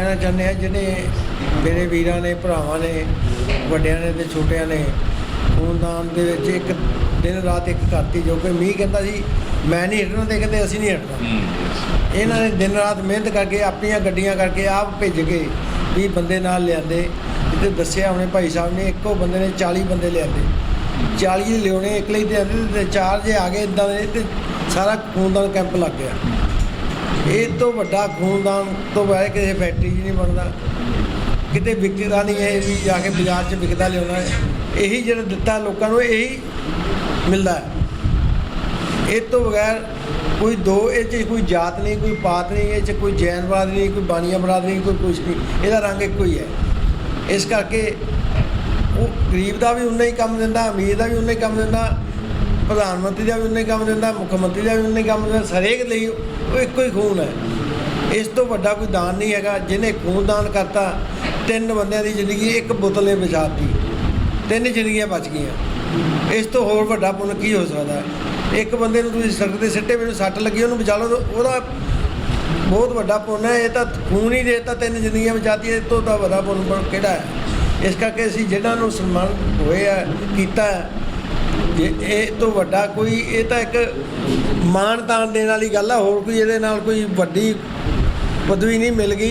ਕਹਿਣਾ ਚਾਹੁੰਦੇ ਆ ਜਿਹੜੇ ਮੇਰੇ ਵੀਰਾਂ ਨੇ ਭਰਾਵਾਂ ਨੇ ਵੱਡਿਆਂ ਨੇ ਤੇ ਛੋਟਿਆਂ ਨੇ ਖੂਨਦਾਨ ਦੇ ਵਿੱਚ ਇੱਕ ਦਿਨ ਰਾਤ ਇੱਕ ਕਰਤੀ ਜੋ ਕਿ ਮੀਂਹ ਕਹਿੰਦਾ ਸੀ ਮੈਂ ਨਹੀਂ ਹਟਣਾ ਤੇ ਕਹਿੰਦੇ ਅਸੀਂ ਨਹੀਂ ਹਟਣਾ। ਇਹਨਾਂ ਨੇ ਦਿਨ ਰਾਤ ਮਿਹਨਤ ਕਰਕੇ ਆਪਣੀਆਂ ਗੱਡੀਆਂ ਕਰਕੇ ਆਪ ਭੇਜ ਕੇ ਵੀ ਬੰਦੇ ਨਾਲ ਲਿਆਂਦੇ। ਤੇ ਦੱਸਿਆ ਉਹਨੇ ਭਾਈ ਸਾਹਿਬ ਨੇ ਇੱਕੋ ਬੰਦੇ ਨੇ 40 ਬੰਦੇ ਲਿਆਂਦੇ। 40 ਲਿਆਉਣੇ ਇਕਲੇ ਹੀ ਤੇ ਆਂਦੇ ਤੇ ਚਾਰ ਜੇ ਆ ਗਏ ਇਦਾਂ ਦੇ ਤੇ ਸਾਰਾ ਖੂਨਦਾਨ ਕੈਂਪ ਲੱਗ ਗਿਆ। ਇਹ ਤੋਂ ਵੱਡਾ ਖੂਨਦਾਨ ਤੋਂ ਬਾਅਦ ਕਿਸੇ ਫੈਕਟਰੀ 'ਚ ਨਹੀਂ ਬਣਦਾ। ਕਿਤੇ ਵਿਕਦਾ ਨਹੀਂ ਹੈ ਵੀ ਜਾ ਕੇ ਬਾਜ਼ਾਰ 'ਚ ਵਿਕਦਾ ਲਿਆਉਣਾ ਹੈ। ਇਹੀ ਜਿਹੜਾ ਦਿੱਤਾ ਲੋਕਾਂ ਨੂੰ ਇਹੀ ਮਿਲਦਾ ਹੈ। ਇਹ ਤੋਂ ਬਗੈਰ ਕੋਈ ਦੋ, ਇਹ 'ਚ ਕੋਈ ਜਾਤ ਨਹੀਂ, ਕੋਈ ਪਾਤ ਨਹੀਂ, ਇਹ 'ਚ ਕੋਈ ਜੈਨ ਬਰਾਦਰੀ ਨਹੀਂ, ਕੋਈ ਬਾਨੀਆ ਬਰਾਦਰੀ ਨਹੀਂ, ਕੋਈ ਕੁਛ ਨਹੀਂ। ਇਹਦਾ ਰੰਗ ਇੱਕੋ ਹੀ ਹੈ। ਇਸ ਕਰਕੇ ਉਹ ਗਰੀਬ ਦਾ ਵੀ ਉਨਾ ਹੀ ਕੰਮ ਦਿੰਦਾ, ਅਮੀਰ ਦਾ ਵੀ ਉਨਾ ਹੀ ਕੰਮ ਦਿੰਦਾ, ਪ੍ਰਧਾਨ ਮੰਤਰੀ ਦਾ ਵੀ ਉਨਾ ਹੀ ਕੰਮ ਦਿੰਦਾ, ਮੁੱਖ ਮੰਤਰੀ ਦਾ ਵੀ ਉਨਾ ਹੀ ਕੰਮ ਦਿੰਦਾ, ਹਰੇਕ ਲਈ ਉਹ ਇੱਕੋ ਹੀ ਖੂਨ ਹੈ। ਇਸ ਤੋਂ ਵੱਡਾ ਕੋਈ ਦਾਨ ਨਹੀਂ ਹੈਗਾ। ਜਿਹਨੇ ਖੂਨ ਦਾਨ ਕਰਤਾ ਤਿੰਨ ਬੰਦਿਆਂ ਦੀ ਜ਼ਿੰਦਗੀ ਇੱਕ ਬੋਤਲ ਨੇ ਬਚਾਤੀ ਤਿੰਨ ਜ਼ਿੰਦਗੀਆਂ ਬਚ ਗਈਆਂ। ਇਸ ਤੋਂ ਹੋਰ ਵੱਡਾ ਪੁੰਨ ਕੀ ਹੋ ਸਕਦਾ ਹੈ? ਇੱਕ ਬੰਦੇ ਨੂੰ ਤੁਸੀਂ ਸੜਕ ਦੇ ਸਿੱਟੇ ਵਿੱਚ ਸੱਟ ਲੱਗੀ ਉਹਨੂੰ ਬਚਾ ਲਓ ਉਹਦਾ ਬਹੁਤ ਵੱਡਾ ਪੁੰਨ ਹੈ। ਇਹ ਤਾਂ ਖੂਨ ਹੀ ਦੇਤਾ ਤਿੰਨ ਜ਼ਿੰਦਗੀਆਂ ਬਚਾਤੀਆਂ ਇਹ ਤੋਂ ਤਾਂ ਵੱਡਾ ਪੁੰਨ ਕਿਹੜਾ ਹੈ? ਇਸ ਕਰਕੇ ਅਸੀਂ ਜਿਹਨਾਂ ਨੂੰ ਸਨਮਾਨ ਹੋਏ ਆ ਕੀਤਾ ਹੈ, ਜੇ ਇਹ ਤੋਂ ਵੱਡਾ ਕੋਈ, ਇਹ ਤਾਂ ਇੱਕ ਮਾਣ ਤਾਣ ਦੇਣ ਵਾਲੀ ਗੱਲ ਆ, ਹੋਰ ਕੋਈ ਇਹਦੇ ਨਾਲ ਕੋਈ ਵੱਡੀ ਪਦਵੀ ਨਹੀਂ ਮਿਲ ਗਈ